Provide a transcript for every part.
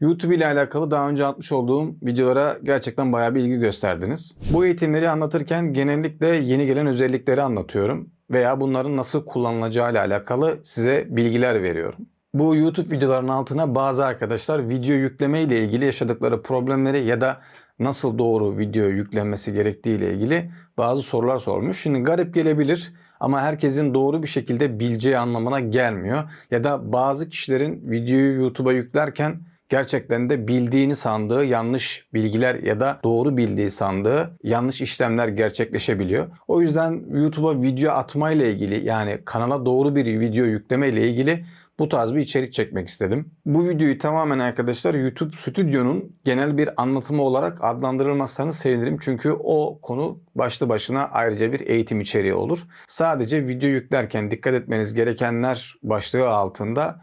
YouTube ile alakalı daha önce atmış olduğum videolara gerçekten bayağı bir ilgi gösterdiniz. Bu eğitimleri anlatırken genellikle yeni gelen özellikleri anlatıyorum veya bunların nasıl kullanılacağı ile alakalı size bilgiler veriyorum. Bu YouTube videolarının altına bazı arkadaşlar video yükleme ile ilgili yaşadıkları problemleri ya da nasıl doğru video yüklenmesi gerektiği ile ilgili bazı sorular sormuş. Şimdi garip gelebilir ama herkesin doğru bir şekilde bileceği anlamına gelmiyor. Ya da bazı kişilerin videoyu YouTube'a yüklerken gerçekten de bildiğini sandığı yanlış bilgiler ya da doğru bildiği sandığı yanlış işlemler gerçekleşebiliyor. O yüzden YouTube'a video atma ile ilgili yani kanala doğru bir video yükleme ile ilgili bu tarz bir içerik çekmek istedim. Bu videoyu tamamen arkadaşlar YouTube Stüdyo'nun genel bir anlatımı olarak adlandırılmazsanız sevinirim. Çünkü o konu başlı başına ayrıca bir eğitim içeriği olur. Sadece video yüklerken dikkat etmeniz gerekenler başlığı altında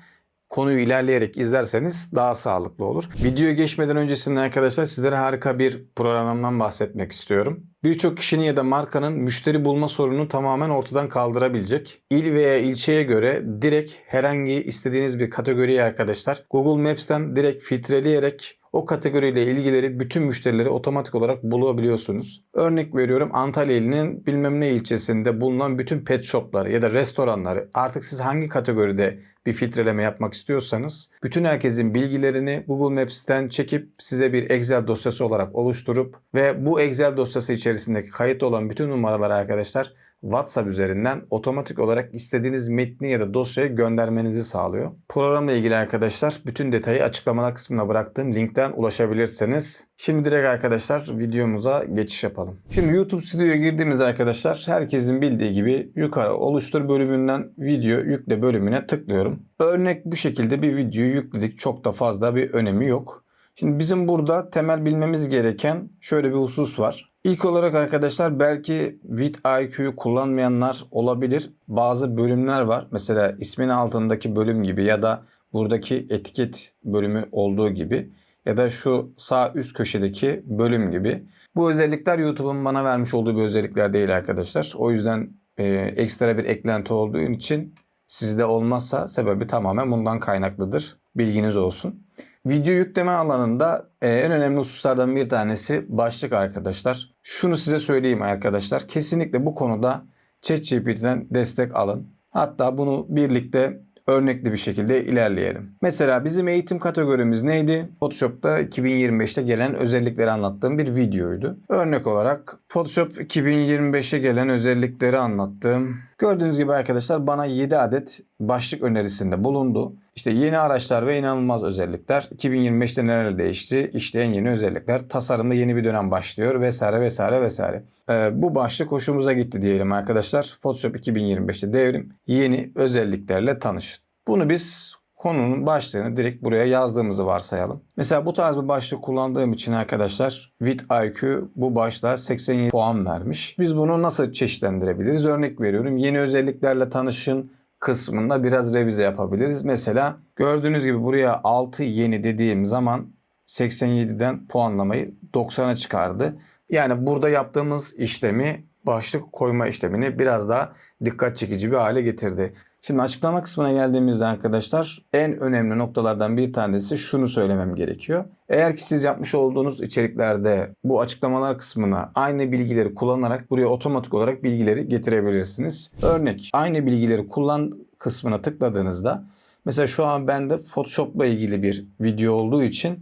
konuyu ilerleyerek izlerseniz daha sağlıklı olur. Videoya geçmeden öncesinde arkadaşlar sizlere harika bir programdan bahsetmek istiyorum. Birçok kişinin ya da markanın müşteri bulma sorununu tamamen ortadan kaldırabilecek. İl veya ilçeye göre direkt herhangi istediğiniz bir kategoriye arkadaşlar Google Maps'ten direkt filtreleyerek o kategoriyle ilgileri bütün müşterileri otomatik olarak bulabiliyorsunuz. Örnek veriyorum Antalya ilinin bilmem ne ilçesinde bulunan bütün pet shopları ya da restoranları artık siz hangi kategoride bir filtreleme yapmak istiyorsanız bütün herkesin bilgilerini Google Maps'ten çekip size bir Excel dosyası olarak oluşturup ve bu Excel dosyası içerisindeki kayıt olan bütün numaraları arkadaşlar WhatsApp üzerinden otomatik olarak istediğiniz metni ya da dosyayı göndermenizi sağlıyor. Programla ilgili arkadaşlar bütün detayı açıklamalar kısmına bıraktığım linkten ulaşabilirsiniz. Şimdi direkt arkadaşlar videomuza geçiş yapalım. Şimdi YouTube Studio'ya girdiğimiz arkadaşlar herkesin bildiği gibi yukarı oluştur bölümünden video yükle bölümüne tıklıyorum. Örnek bu şekilde bir videoyu yükledik. Çok da fazla bir önemi yok. Şimdi bizim burada temel bilmemiz gereken şöyle bir husus var. İlk olarak arkadaşlar belki vidIQ'yu kullanmayanlar olabilir. Bazı bölümler var. Mesela ismin altındaki bölüm gibi ya da buradaki etiket bölümü olduğu gibi ya da şu sağ üst köşedeki bölüm gibi. Bu özellikler YouTube'un bana vermiş olduğu bir özellikler değil arkadaşlar. O yüzden e, ekstra bir eklenti olduğu için sizde olmazsa sebebi tamamen bundan kaynaklıdır. Bilginiz olsun. Video yükleme alanında e, en önemli hususlardan bir tanesi başlık arkadaşlar. Şunu size söyleyeyim arkadaşlar. Kesinlikle bu konuda ChatGPT'den destek alın. Hatta bunu birlikte örnekli bir şekilde ilerleyelim. Mesela bizim eğitim kategorimiz neydi? Photoshop'ta 2025'te gelen özellikleri anlattığım bir videoydu. Örnek olarak Photoshop 2025'e gelen özellikleri anlattığım. Gördüğünüz gibi arkadaşlar bana 7 adet başlık önerisinde bulundu. İşte yeni araçlar ve inanılmaz özellikler. 2025'te neler değişti? İşte en yeni özellikler. Tasarımda yeni bir dönem başlıyor vesaire vesaire vesaire. Ee, bu başlık hoşumuza gitti diyelim arkadaşlar. Photoshop 2025'te devrim yeni özelliklerle tanışın. Bunu biz konunun başlığını direkt buraya yazdığımızı varsayalım. Mesela bu tarz bir başlık kullandığım için arkadaşlar vidIQ bu başlığa 87 puan vermiş. Biz bunu nasıl çeşitlendirebiliriz? Örnek veriyorum. Yeni özelliklerle tanışın kısmında biraz revize yapabiliriz. Mesela gördüğünüz gibi buraya 6 yeni dediğim zaman 87'den puanlamayı 90'a çıkardı. Yani burada yaptığımız işlemi başlık koyma işlemini biraz daha dikkat çekici bir hale getirdi. Şimdi açıklama kısmına geldiğimizde arkadaşlar en önemli noktalardan bir tanesi şunu söylemem gerekiyor. Eğer ki siz yapmış olduğunuz içeriklerde bu açıklamalar kısmına aynı bilgileri kullanarak buraya otomatik olarak bilgileri getirebilirsiniz. Örnek aynı bilgileri kullan kısmına tıkladığınızda mesela şu an bende Photoshop'la ilgili bir video olduğu için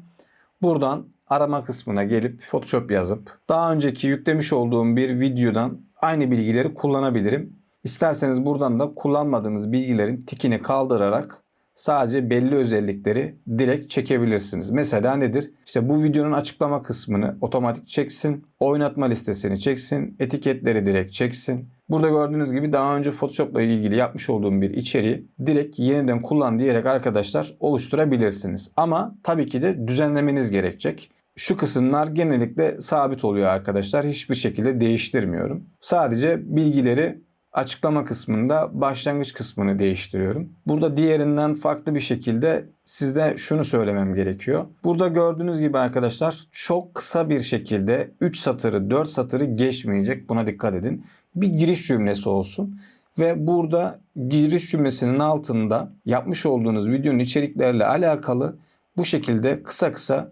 buradan arama kısmına gelip Photoshop yazıp daha önceki yüklemiş olduğum bir videodan aynı bilgileri kullanabilirim. İsterseniz buradan da kullanmadığınız bilgilerin tikini kaldırarak sadece belli özellikleri direkt çekebilirsiniz. Mesela nedir? İşte bu videonun açıklama kısmını otomatik çeksin, oynatma listesini çeksin, etiketleri direkt çeksin. Burada gördüğünüz gibi daha önce Photoshop'la ilgili yapmış olduğum bir içeriği direkt yeniden kullan diyerek arkadaşlar oluşturabilirsiniz. Ama tabii ki de düzenlemeniz gerekecek. Şu kısımlar genellikle sabit oluyor arkadaşlar. Hiçbir şekilde değiştirmiyorum. Sadece bilgileri açıklama kısmında başlangıç kısmını değiştiriyorum. Burada diğerinden farklı bir şekilde sizde şunu söylemem gerekiyor. Burada gördüğünüz gibi arkadaşlar çok kısa bir şekilde 3 satırı 4 satırı geçmeyecek buna dikkat edin. Bir giriş cümlesi olsun. Ve burada giriş cümlesinin altında yapmış olduğunuz videonun içeriklerle alakalı bu şekilde kısa kısa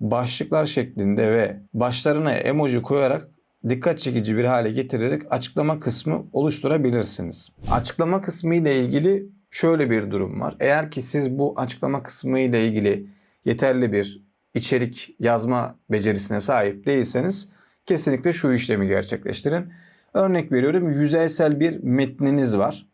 başlıklar şeklinde ve başlarına emoji koyarak dikkat çekici bir hale getirerek açıklama kısmı oluşturabilirsiniz. Açıklama kısmı ile ilgili şöyle bir durum var. Eğer ki siz bu açıklama kısmı ile ilgili yeterli bir içerik yazma becerisine sahip değilseniz kesinlikle şu işlemi gerçekleştirin. Örnek veriyorum yüzeysel bir metniniz var.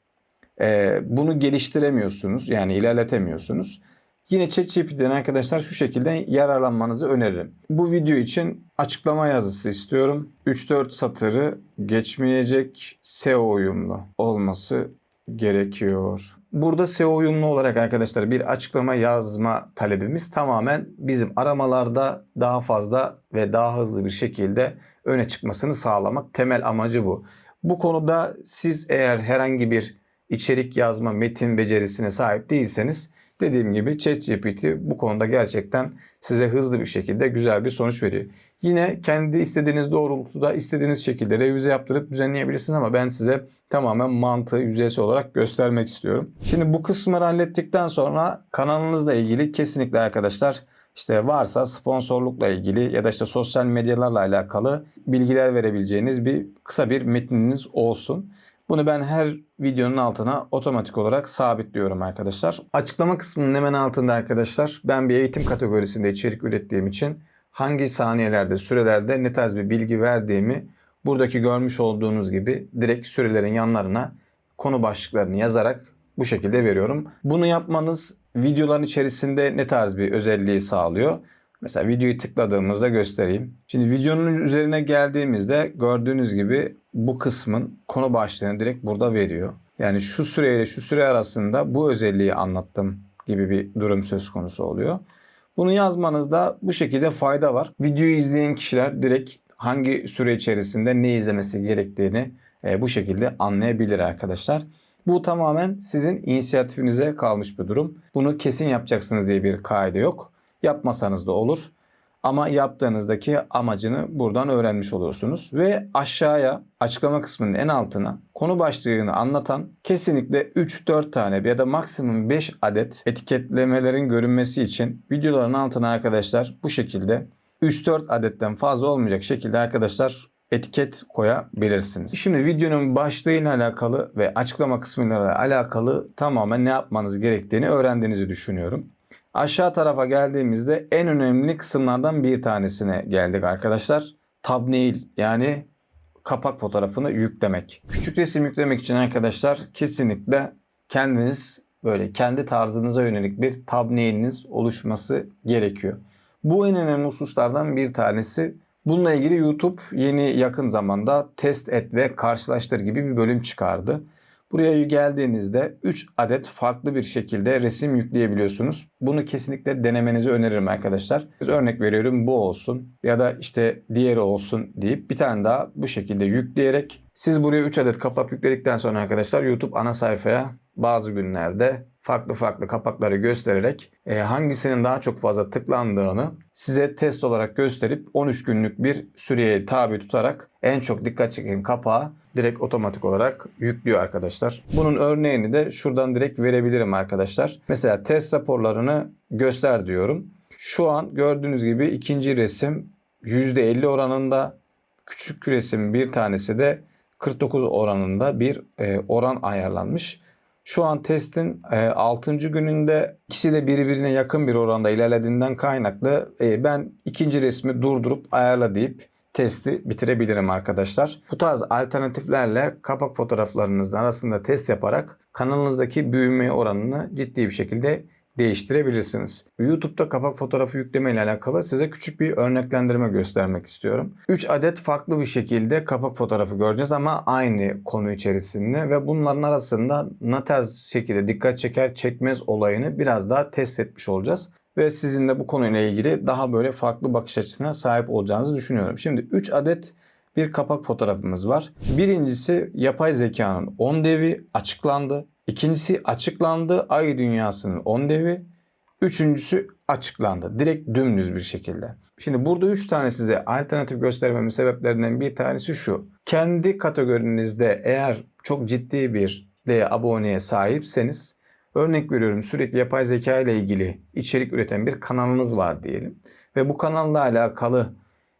Ee, bunu geliştiremiyorsunuz yani ilerletemiyorsunuz. Yine ChatGPT'den arkadaşlar şu şekilde yararlanmanızı öneririm. Bu video için açıklama yazısı istiyorum. 3-4 satırı geçmeyecek SEO uyumlu olması gerekiyor. Burada SEO uyumlu olarak arkadaşlar bir açıklama yazma talebimiz tamamen bizim aramalarda daha fazla ve daha hızlı bir şekilde öne çıkmasını sağlamak. Temel amacı bu. Bu konuda siz eğer herhangi bir içerik yazma metin becerisine sahip değilseniz dediğim gibi ChatGPT bu konuda gerçekten size hızlı bir şekilde güzel bir sonuç veriyor. Yine kendi istediğiniz doğrultuda istediğiniz şekilde revize yaptırıp düzenleyebilirsiniz ama ben size tamamen mantığı yüzeysel olarak göstermek istiyorum. Şimdi bu kısmı hallettikten sonra kanalınızla ilgili kesinlikle arkadaşlar işte varsa sponsorlukla ilgili ya da işte sosyal medyalarla alakalı bilgiler verebileceğiniz bir kısa bir metniniz olsun. Bunu ben her videonun altına otomatik olarak sabitliyorum arkadaşlar. Açıklama kısmının hemen altında arkadaşlar ben bir eğitim kategorisinde içerik ürettiğim için hangi saniyelerde, sürelerde ne tarz bir bilgi verdiğimi buradaki görmüş olduğunuz gibi direkt sürelerin yanlarına konu başlıklarını yazarak bu şekilde veriyorum. Bunu yapmanız videoların içerisinde ne tarz bir özelliği sağlıyor? Mesela videoyu tıkladığımızda göstereyim. Şimdi videonun üzerine geldiğimizde gördüğünüz gibi bu kısmın konu başlığını direkt burada veriyor. Yani şu süreyle şu süre arasında bu özelliği anlattım gibi bir durum söz konusu oluyor. Bunu yazmanızda bu şekilde fayda var. Videoyu izleyen kişiler direkt hangi süre içerisinde ne izlemesi gerektiğini e, bu şekilde anlayabilir arkadaşlar. Bu tamamen sizin inisiyatifinize kalmış bir durum. Bunu kesin yapacaksınız diye bir kaide yok. Yapmasanız da olur. Ama yaptığınızdaki amacını buradan öğrenmiş oluyorsunuz. Ve aşağıya açıklama kısmının en altına konu başlığını anlatan kesinlikle 3-4 tane ya da maksimum 5 adet etiketlemelerin görünmesi için videoların altına arkadaşlar bu şekilde 3-4 adetten fazla olmayacak şekilde arkadaşlar etiket koyabilirsiniz. Şimdi videonun başlığıyla alakalı ve açıklama kısmıyla alakalı tamamen ne yapmanız gerektiğini öğrendiğinizi düşünüyorum. Aşağı tarafa geldiğimizde en önemli kısımlardan bir tanesine geldik arkadaşlar. Thumbnail yani kapak fotoğrafını yüklemek. Küçük resim yüklemek için arkadaşlar kesinlikle kendiniz böyle kendi tarzınıza yönelik bir thumbnail'iniz oluşması gerekiyor. Bu en önemli hususlardan bir tanesi. Bununla ilgili YouTube yeni yakın zamanda test et ve karşılaştır gibi bir bölüm çıkardı. Buraya geldiğinizde 3 adet farklı bir şekilde resim yükleyebiliyorsunuz. Bunu kesinlikle denemenizi öneririm arkadaşlar. Örnek veriyorum bu olsun ya da işte diğeri olsun deyip bir tane daha bu şekilde yükleyerek siz buraya 3 adet kapak yükledikten sonra arkadaşlar YouTube ana sayfaya bazı günlerde farklı farklı kapakları göstererek e, hangisinin daha çok fazla tıklandığını size test olarak gösterip 13 günlük bir süreye tabi tutarak en çok dikkat çeken kapağı direkt otomatik olarak yüklüyor arkadaşlar. Bunun örneğini de şuradan direkt verebilirim arkadaşlar. Mesela test raporlarını göster diyorum. Şu an gördüğünüz gibi ikinci resim %50 oranında küçük resim bir tanesi de 49 oranında bir e, oran ayarlanmış. Şu an testin 6. gününde ikisi de birbirine yakın bir oranda ilerlediğinden kaynaklı e, ben ikinci resmi durdurup ayarla deyip testi bitirebilirim arkadaşlar. Bu tarz alternatiflerle kapak fotoğraflarınızın arasında test yaparak kanalınızdaki büyüme oranını ciddi bir şekilde değiştirebilirsiniz. YouTube'da kapak fotoğrafı yükleme ile alakalı size küçük bir örneklendirme göstermek istiyorum. 3 adet farklı bir şekilde kapak fotoğrafı göreceğiz ama aynı konu içerisinde ve bunların arasında ne tarz şekilde dikkat çeker çekmez olayını biraz daha test etmiş olacağız ve sizin de bu konuyla ilgili daha böyle farklı bakış açısına sahip olacağınızı düşünüyorum. Şimdi 3 adet bir kapak fotoğrafımız var. Birincisi yapay zekanın 10 devi açıklandı. İkincisi açıklandı ay dünyasının 10 devi. Üçüncüsü açıklandı. Direkt dümdüz bir şekilde. Şimdi burada 3 tane size alternatif göstermemin sebeplerinden bir tanesi şu. Kendi kategorinizde eğer çok ciddi bir de aboneye sahipseniz Örnek veriyorum sürekli yapay zeka ile ilgili içerik üreten bir kanalınız var diyelim. Ve bu kanalla alakalı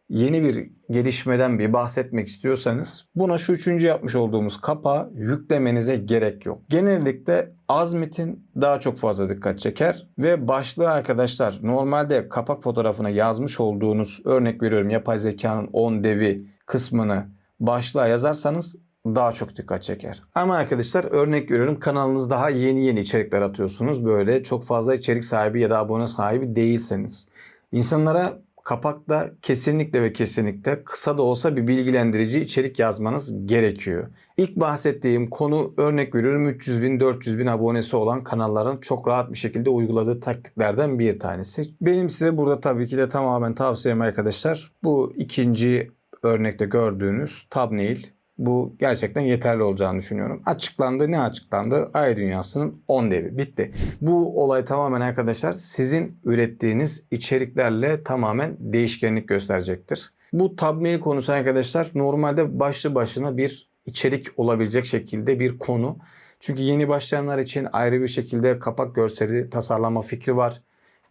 yeni bir gelişmeden bir bahsetmek istiyorsanız buna şu üçüncü yapmış olduğumuz kapağı yüklemenize gerek yok. Genellikle az metin daha çok fazla dikkat çeker ve başlığı arkadaşlar normalde kapak fotoğrafına yazmış olduğunuz örnek veriyorum yapay zekanın 10 devi kısmını başlığa yazarsanız daha çok dikkat çeker. Ama arkadaşlar örnek veriyorum kanalınız daha yeni yeni içerikler atıyorsunuz. Böyle çok fazla içerik sahibi ya da abone sahibi değilseniz. İnsanlara kapakta kesinlikle ve kesinlikle kısa da olsa bir bilgilendirici içerik yazmanız gerekiyor. İlk bahsettiğim konu örnek veriyorum 300 bin 400 bin abonesi olan kanalların çok rahat bir şekilde uyguladığı taktiklerden bir tanesi. Benim size burada tabii ki de tamamen tavsiyem arkadaşlar bu ikinci örnekte gördüğünüz thumbnail bu gerçekten yeterli olacağını düşünüyorum. Açıklandı ne açıklandı? Ay dünyasının 10 devi bitti. Bu olay tamamen arkadaşlar sizin ürettiğiniz içeriklerle tamamen değişkenlik gösterecektir. Bu thumbnail konusu arkadaşlar normalde başlı başına bir içerik olabilecek şekilde bir konu. Çünkü yeni başlayanlar için ayrı bir şekilde kapak görseli tasarlama fikri var.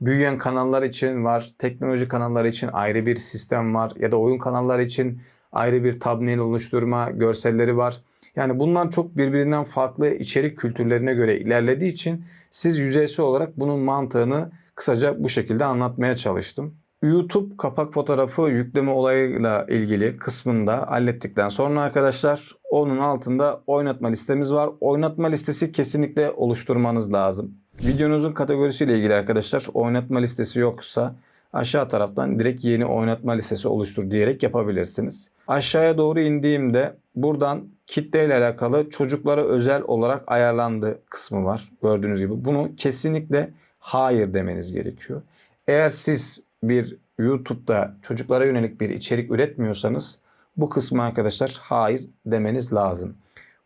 Büyüyen kanallar için var, teknoloji kanalları için ayrı bir sistem var ya da oyun kanalları için ayrı bir thumbnail oluşturma görselleri var. Yani bunlar çok birbirinden farklı içerik kültürlerine göre ilerlediği için siz yüzeysel olarak bunun mantığını kısaca bu şekilde anlatmaya çalıştım. YouTube kapak fotoğrafı yükleme olayıyla ilgili kısmında hallettikten sonra arkadaşlar onun altında oynatma listemiz var. Oynatma listesi kesinlikle oluşturmanız lazım. Videonuzun kategorisiyle ilgili arkadaşlar oynatma listesi yoksa aşağı taraftan direkt yeni oynatma listesi oluştur diyerek yapabilirsiniz. Aşağıya doğru indiğimde buradan kitle ile alakalı çocuklara özel olarak ayarlandı kısmı var. Gördüğünüz gibi bunu kesinlikle hayır demeniz gerekiyor. Eğer siz bir YouTube'da çocuklara yönelik bir içerik üretmiyorsanız bu kısmı arkadaşlar hayır demeniz lazım.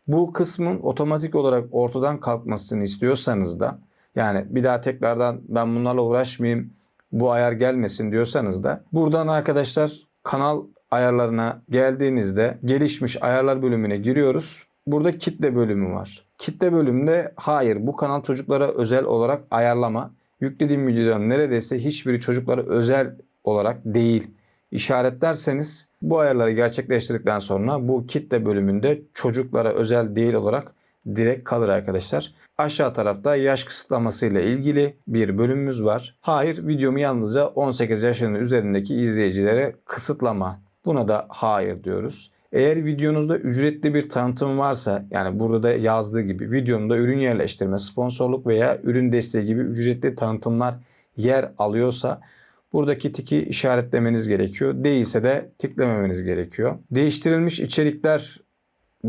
Bu kısmın otomatik olarak ortadan kalkmasını istiyorsanız da yani bir daha tekrardan ben bunlarla uğraşmayayım bu ayar gelmesin diyorsanız da buradan arkadaşlar kanal ayarlarına geldiğinizde gelişmiş ayarlar bölümüne giriyoruz. Burada kitle bölümü var. Kitle bölümünde hayır bu kanal çocuklara özel olarak ayarlama. Yüklediğim videoların neredeyse hiçbiri çocuklara özel olarak değil. İşaretlerseniz bu ayarları gerçekleştirdikten sonra bu kitle bölümünde çocuklara özel değil olarak direkt kalır arkadaşlar. Aşağı tarafta yaş kısıtlaması ile ilgili bir bölümümüz var. Hayır videomu yalnızca 18 yaşının üzerindeki izleyicilere kısıtlama. Buna da hayır diyoruz. Eğer videonuzda ücretli bir tanıtım varsa yani burada da yazdığı gibi videomda ürün yerleştirme, sponsorluk veya ürün desteği gibi ücretli tanıtımlar yer alıyorsa buradaki tiki işaretlemeniz gerekiyor. Değilse de tıklamameniz gerekiyor. Değiştirilmiş içerikler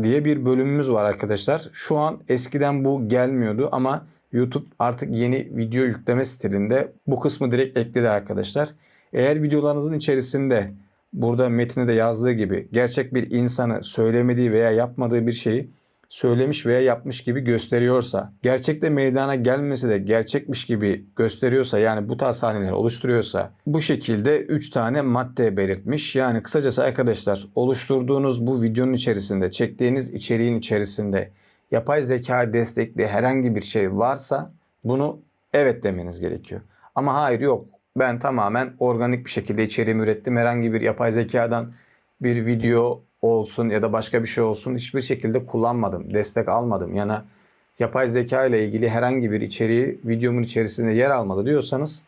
diye bir bölümümüz var arkadaşlar. Şu an eskiden bu gelmiyordu ama YouTube artık yeni video yükleme stilinde bu kısmı direkt ekledi arkadaşlar. Eğer videolarınızın içerisinde burada metinde de yazdığı gibi gerçek bir insanı söylemediği veya yapmadığı bir şeyi söylemiş veya yapmış gibi gösteriyorsa, gerçekte meydana gelmesi de gerçekmiş gibi gösteriyorsa yani bu tarz sahneler oluşturuyorsa bu şekilde 3 tane madde belirtmiş. Yani kısacası arkadaşlar oluşturduğunuz bu videonun içerisinde, çektiğiniz içeriğin içerisinde yapay zeka destekli herhangi bir şey varsa bunu evet demeniz gerekiyor. Ama hayır yok ben tamamen organik bir şekilde içeriğimi ürettim. Herhangi bir yapay zekadan bir video olsun ya da başka bir şey olsun hiçbir şekilde kullanmadım. Destek almadım. Yani yapay zeka ile ilgili herhangi bir içeriği videomun içerisinde yer almadı diyorsanız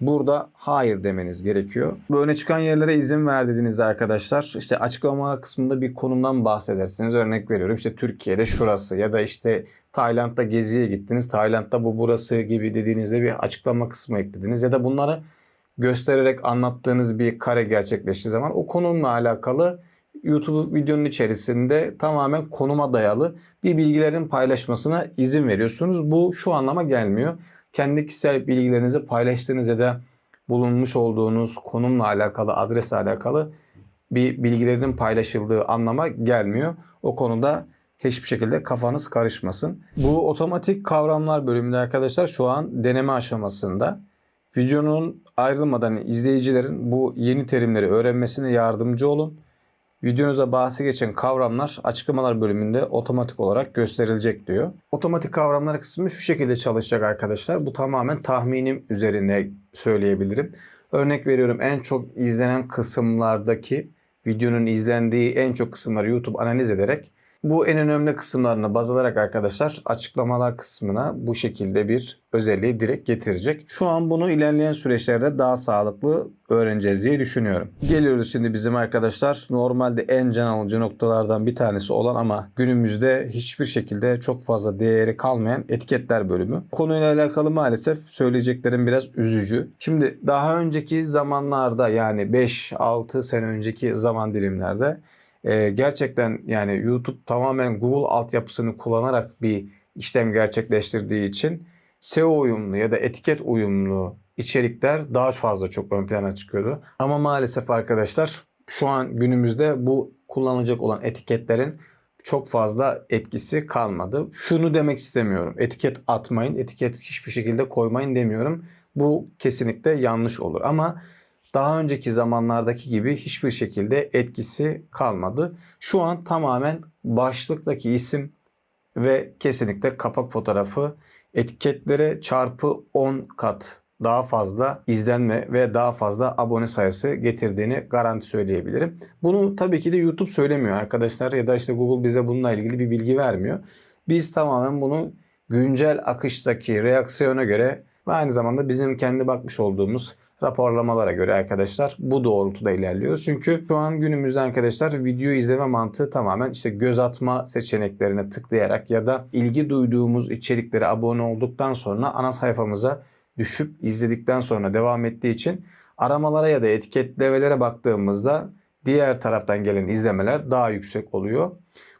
burada hayır demeniz gerekiyor. Bu öne çıkan yerlere izin ver dediğinizde arkadaşlar işte açıklama kısmında bir konumdan bahsedersiniz. Örnek veriyorum işte Türkiye'de şurası ya da işte Tayland'da geziye gittiniz. Tayland'da bu burası gibi dediğinizde bir açıklama kısmı eklediniz ya da bunları göstererek anlattığınız bir kare gerçekleştiği zaman o konumla alakalı YouTube videonun içerisinde tamamen konuma dayalı bir bilgilerin paylaşmasına izin veriyorsunuz. Bu şu anlama gelmiyor. Kendi kişisel bilgilerinizi paylaştığınız ya da bulunmuş olduğunuz konumla alakalı, adresle alakalı bir bilgilerin paylaşıldığı anlama gelmiyor. O konuda hiçbir şekilde kafanız karışmasın. Bu otomatik kavramlar bölümünde arkadaşlar şu an deneme aşamasında. Videonun ayrılmadan izleyicilerin bu yeni terimleri öğrenmesine yardımcı olun. Videonuza bahsi geçen kavramlar açıklamalar bölümünde otomatik olarak gösterilecek diyor. Otomatik kavramlar kısmı şu şekilde çalışacak arkadaşlar. Bu tamamen tahminim üzerine söyleyebilirim. Örnek veriyorum en çok izlenen kısımlardaki videonun izlendiği en çok kısımları YouTube analiz ederek bu en önemli kısımlarına baz alarak arkadaşlar açıklamalar kısmına bu şekilde bir özelliği direkt getirecek. Şu an bunu ilerleyen süreçlerde daha sağlıklı öğreneceğiz diye düşünüyorum. Geliyoruz şimdi bizim arkadaşlar normalde en can alıcı noktalardan bir tanesi olan ama günümüzde hiçbir şekilde çok fazla değeri kalmayan etiketler bölümü. Konuyla alakalı maalesef söyleyeceklerim biraz üzücü. Şimdi daha önceki zamanlarda yani 5-6 sene önceki zaman dilimlerde e, gerçekten yani YouTube tamamen Google altyapısını kullanarak bir işlem gerçekleştirdiği için SEO uyumlu ya da etiket uyumlu içerikler daha fazla çok ön plana çıkıyordu. Ama maalesef arkadaşlar şu an günümüzde bu kullanılacak olan etiketlerin çok fazla etkisi kalmadı. Şunu demek istemiyorum. Etiket atmayın, etiket hiçbir şekilde koymayın demiyorum. Bu kesinlikle yanlış olur ama daha önceki zamanlardaki gibi hiçbir şekilde etkisi kalmadı. Şu an tamamen başlıktaki isim ve kesinlikle kapak fotoğrafı etiketlere çarpı 10 kat daha fazla izlenme ve daha fazla abone sayısı getirdiğini garanti söyleyebilirim. Bunu tabii ki de YouTube söylemiyor arkadaşlar ya da işte Google bize bununla ilgili bir bilgi vermiyor. Biz tamamen bunu güncel akıştaki reaksiyona göre ve aynı zamanda bizim kendi bakmış olduğumuz raporlamalara göre arkadaşlar bu doğrultuda ilerliyoruz. Çünkü şu an günümüzde arkadaşlar video izleme mantığı tamamen işte göz atma seçeneklerine tıklayarak ya da ilgi duyduğumuz içeriklere abone olduktan sonra ana sayfamıza düşüp izledikten sonra devam ettiği için aramalara ya da etiketlemelere baktığımızda diğer taraftan gelen izlemeler daha yüksek oluyor.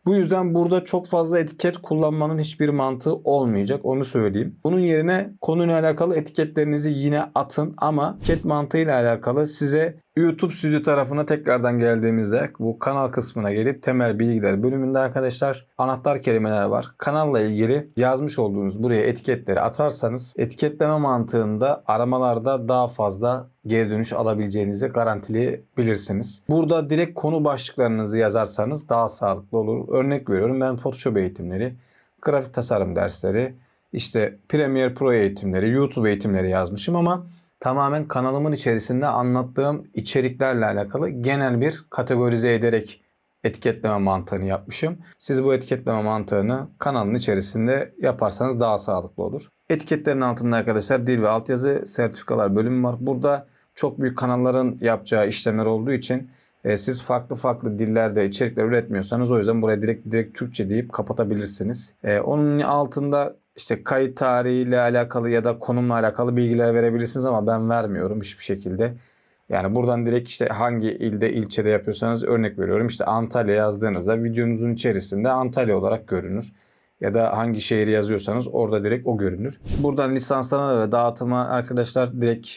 Bu yüzden burada çok fazla etiket kullanmanın hiçbir mantığı olmayacak onu söyleyeyim. Bunun yerine konuyla alakalı etiketlerinizi yine atın ama etiket mantığıyla alakalı size YouTube Studio tarafına tekrardan geldiğimizde bu kanal kısmına gelip temel bilgiler bölümünde arkadaşlar anahtar kelimeler var. Kanalla ilgili yazmış olduğunuz buraya etiketleri atarsanız etiketleme mantığında aramalarda daha fazla geri dönüş alabileceğinizi garantileyebilirsiniz. Burada direkt konu başlıklarınızı yazarsanız daha sağlıklı olur. Örnek veriyorum ben Photoshop eğitimleri, grafik tasarım dersleri, işte Premiere Pro eğitimleri, YouTube eğitimleri yazmışım ama tamamen kanalımın içerisinde anlattığım içeriklerle alakalı genel bir kategorize ederek etiketleme mantığını yapmışım. Siz bu etiketleme mantığını kanalın içerisinde yaparsanız daha sağlıklı olur. Etiketlerin altında arkadaşlar dil ve altyazı sertifikalar bölümü var. Burada çok büyük kanalların yapacağı işlemler olduğu için e, siz farklı farklı dillerde içerikler üretmiyorsanız o yüzden buraya direkt direkt Türkçe deyip kapatabilirsiniz. E, onun altında işte kayıt tarihiyle alakalı ya da konumla alakalı bilgiler verebilirsiniz ama ben vermiyorum hiçbir şekilde. Yani buradan direkt işte hangi ilde ilçede yapıyorsanız örnek veriyorum. İşte Antalya yazdığınızda videonuzun içerisinde Antalya olarak görünür. Ya da hangi şehri yazıyorsanız orada direkt o görünür. Buradan lisanslama ve dağıtıma arkadaşlar direkt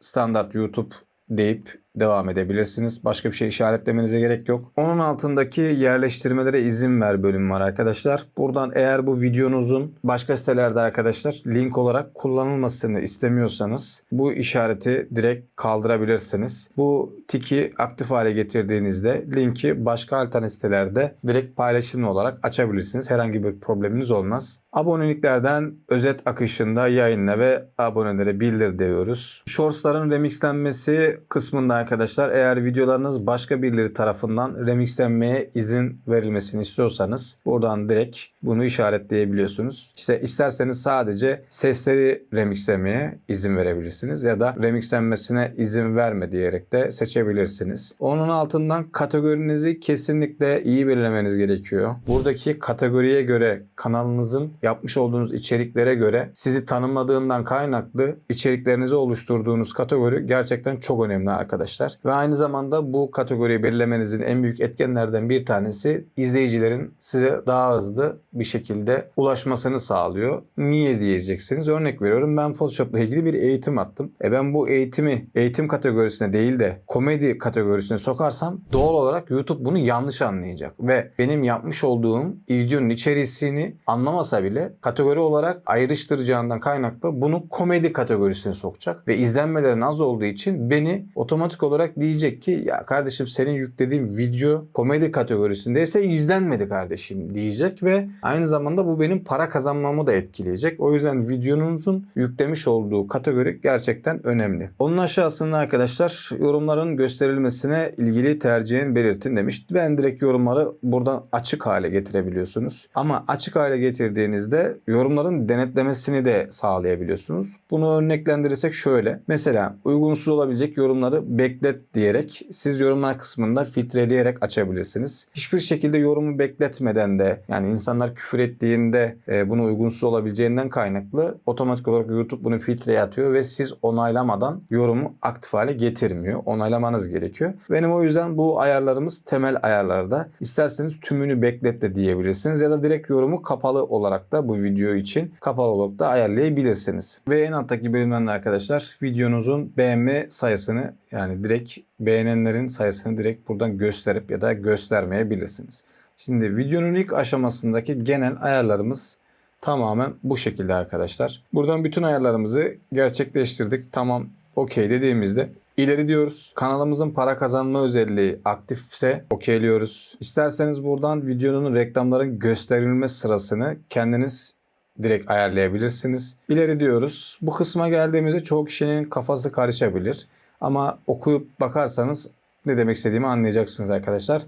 standart YouTube deyip devam edebilirsiniz. Başka bir şey işaretlemenize gerek yok. Onun altındaki yerleştirmelere izin ver bölümü var arkadaşlar. Buradan eğer bu videonuzun başka sitelerde arkadaşlar link olarak kullanılmasını istemiyorsanız bu işareti direkt kaldırabilirsiniz. Bu tiki aktif hale getirdiğinizde linki başka alternatif sitelerde direkt paylaşımlı olarak açabilirsiniz. Herhangi bir probleminiz olmaz. Aboneliklerden özet akışında yayınla ve abonelere bildir diyoruz. Shorts'ların remixlenmesi kısmında arkadaşlar eğer videolarınız başka birileri tarafından remixlenmeye izin verilmesini istiyorsanız buradan direkt bunu işaretleyebiliyorsunuz. İşte isterseniz sadece sesleri remixlemeye izin verebilirsiniz ya da remixlenmesine izin verme diyerek de seçebilirsiniz. Onun altından kategorinizi kesinlikle iyi belirlemeniz gerekiyor. Buradaki kategoriye göre kanalınızın yapmış olduğunuz içeriklere göre sizi tanımladığından kaynaklı içeriklerinizi oluşturduğunuz kategori gerçekten çok önemli arkadaşlar. Ve aynı zamanda bu kategoriyi belirlemenizin en büyük etkenlerden bir tanesi izleyicilerin size daha hızlı bir şekilde ulaşmasını sağlıyor. Niye diyeceksiniz? Örnek veriyorum ben Photoshop'la ilgili bir eğitim attım. E ben bu eğitimi eğitim kategorisine değil de komedi kategorisine sokarsam doğal olarak YouTube bunu yanlış anlayacak. Ve benim yapmış olduğum videonun içeriğini anlamasa bile kategori olarak ayrıştıracağından kaynaklı bunu komedi kategorisine sokacak. Ve izlenmelerin az olduğu için beni otomatik otomatik olarak diyecek ki ya kardeşim senin yüklediğin video komedi kategorisindeyse izlenmedi kardeşim diyecek ve aynı zamanda bu benim para kazanmamı da etkileyecek. O yüzden videonuzun yüklemiş olduğu kategori gerçekten önemli. Onun aşağısında arkadaşlar yorumların gösterilmesine ilgili tercihin belirtin demiş. Ben direkt yorumları buradan açık hale getirebiliyorsunuz. Ama açık hale getirdiğinizde yorumların denetlemesini de sağlayabiliyorsunuz. Bunu örneklendirirsek şöyle. Mesela uygunsuz olabilecek yorumları beklet diyerek siz yorumlar kısmında filtreleyerek açabilirsiniz. Hiçbir şekilde yorumu bekletmeden de yani insanlar küfür ettiğinde e, bunu uygunsuz olabileceğinden kaynaklı otomatik olarak YouTube bunu filtreye atıyor ve siz onaylamadan yorumu aktif hale getirmiyor. Onaylamanız gerekiyor. Benim o yüzden bu ayarlarımız temel ayarlarda. İsterseniz tümünü beklet de diyebilirsiniz ya da direkt yorumu kapalı olarak da bu video için kapalı olarak da ayarlayabilirsiniz. Ve en alttaki bölümden de arkadaşlar videonuzun beğenme sayısını yani direkt beğenenlerin sayısını direkt buradan gösterip ya da göstermeyebilirsiniz. Şimdi videonun ilk aşamasındaki genel ayarlarımız tamamen bu şekilde arkadaşlar. Buradan bütün ayarlarımızı gerçekleştirdik. Tamam okey dediğimizde ileri diyoruz. Kanalımızın para kazanma özelliği aktifse okeyliyoruz. İsterseniz buradan videonun reklamların gösterilme sırasını kendiniz direkt ayarlayabilirsiniz. İleri diyoruz. Bu kısma geldiğimizde çoğu kişinin kafası karışabilir. Ama okuyup bakarsanız ne demek istediğimi anlayacaksınız arkadaşlar.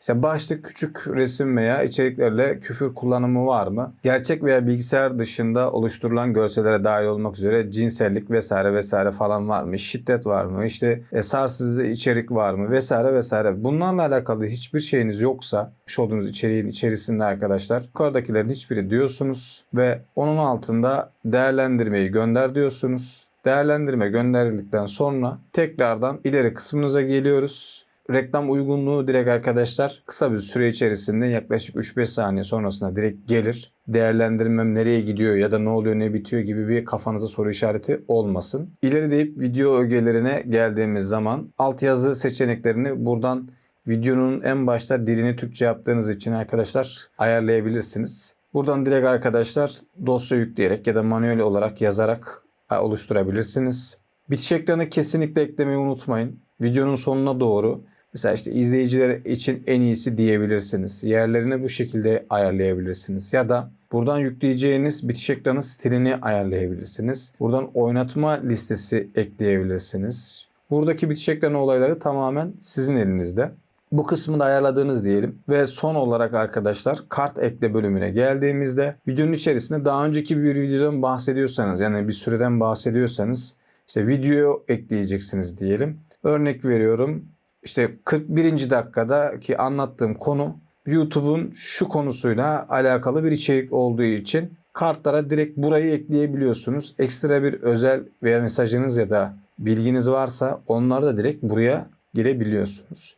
İşte başlık küçük resim veya içeriklerle küfür kullanımı var mı? Gerçek veya bilgisayar dışında oluşturulan görsellere dahil olmak üzere cinsellik vesaire vesaire falan var mı? Şiddet var mı? İşte e, sarsıcı içerik var mı? Vesaire vesaire. Bunlarla alakalı hiçbir şeyiniz yoksa şu olduğunuz içeriğin içerisinde arkadaşlar yukarıdakilerin hiçbiri diyorsunuz ve onun altında değerlendirmeyi gönder diyorsunuz. Değerlendirme gönderildikten sonra tekrardan ileri kısmınıza geliyoruz reklam uygunluğu direkt arkadaşlar kısa bir süre içerisinde yaklaşık 3-5 saniye sonrasında direkt gelir. Değerlendirmem nereye gidiyor ya da ne oluyor ne bitiyor gibi bir kafanıza soru işareti olmasın. İleri deyip video ögelerine geldiğimiz zaman altyazı seçeneklerini buradan videonun en başta dilini Türkçe yaptığınız için arkadaşlar ayarlayabilirsiniz. Buradan direkt arkadaşlar dosya yükleyerek ya da manuel olarak yazarak oluşturabilirsiniz. Bitiş ekranı kesinlikle eklemeyi unutmayın. Videonun sonuna doğru Mesela işte izleyiciler için en iyisi diyebilirsiniz. Yerlerini bu şekilde ayarlayabilirsiniz. Ya da buradan yükleyeceğiniz bitiş ekranı stilini ayarlayabilirsiniz. Buradan oynatma listesi ekleyebilirsiniz. Buradaki bitiş ekranı olayları tamamen sizin elinizde. Bu kısmı da ayarladığınız diyelim. Ve son olarak arkadaşlar kart ekle bölümüne geldiğimizde videonun içerisinde daha önceki bir videodan bahsediyorsanız yani bir süreden bahsediyorsanız işte video ekleyeceksiniz diyelim. Örnek veriyorum işte 41. dakikadaki anlattığım konu YouTube'un şu konusuyla alakalı bir içerik olduğu için kartlara direkt burayı ekleyebiliyorsunuz. Ekstra bir özel veya mesajınız ya da bilginiz varsa onları da direkt buraya girebiliyorsunuz.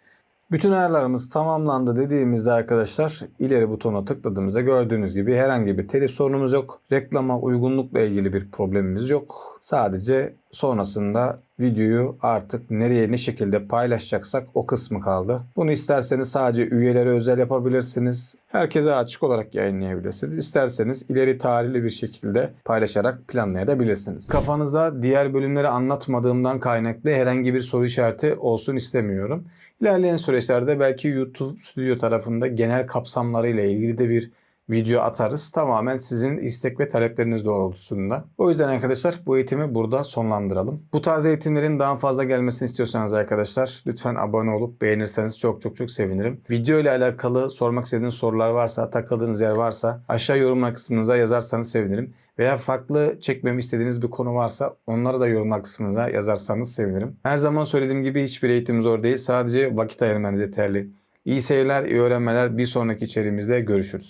Bütün ayarlarımız tamamlandı dediğimizde arkadaşlar ileri butona tıkladığımızda gördüğünüz gibi herhangi bir telif sorunumuz yok. Reklama uygunlukla ilgili bir problemimiz yok. Sadece sonrasında videoyu artık nereye ne şekilde paylaşacaksak o kısmı kaldı. Bunu isterseniz sadece üyelere özel yapabilirsiniz. Herkese açık olarak yayınlayabilirsiniz. İsterseniz ileri tarihli bir şekilde paylaşarak planlayabilirsiniz. Kafanızda diğer bölümleri anlatmadığımdan kaynaklı herhangi bir soru işareti olsun istemiyorum. İlerleyen süreçlerde belki YouTube Studio tarafında genel kapsamlarıyla ilgili de bir video atarız. Tamamen sizin istek ve talepleriniz doğrultusunda. O yüzden arkadaşlar bu eğitimi burada sonlandıralım. Bu tarz eğitimlerin daha fazla gelmesini istiyorsanız arkadaşlar lütfen abone olup beğenirseniz çok çok çok sevinirim. Video ile alakalı sormak istediğiniz sorular varsa, takıldığınız yer varsa aşağı yorumlar kısmınıza yazarsanız sevinirim. Veya farklı çekmemi istediğiniz bir konu varsa onları da yorumlar kısmınıza yazarsanız sevinirim. Her zaman söylediğim gibi hiçbir eğitim zor değil. Sadece vakit ayırmanız yeterli. İyi seyirler, iyi öğrenmeler. Bir sonraki içeriğimizde görüşürüz.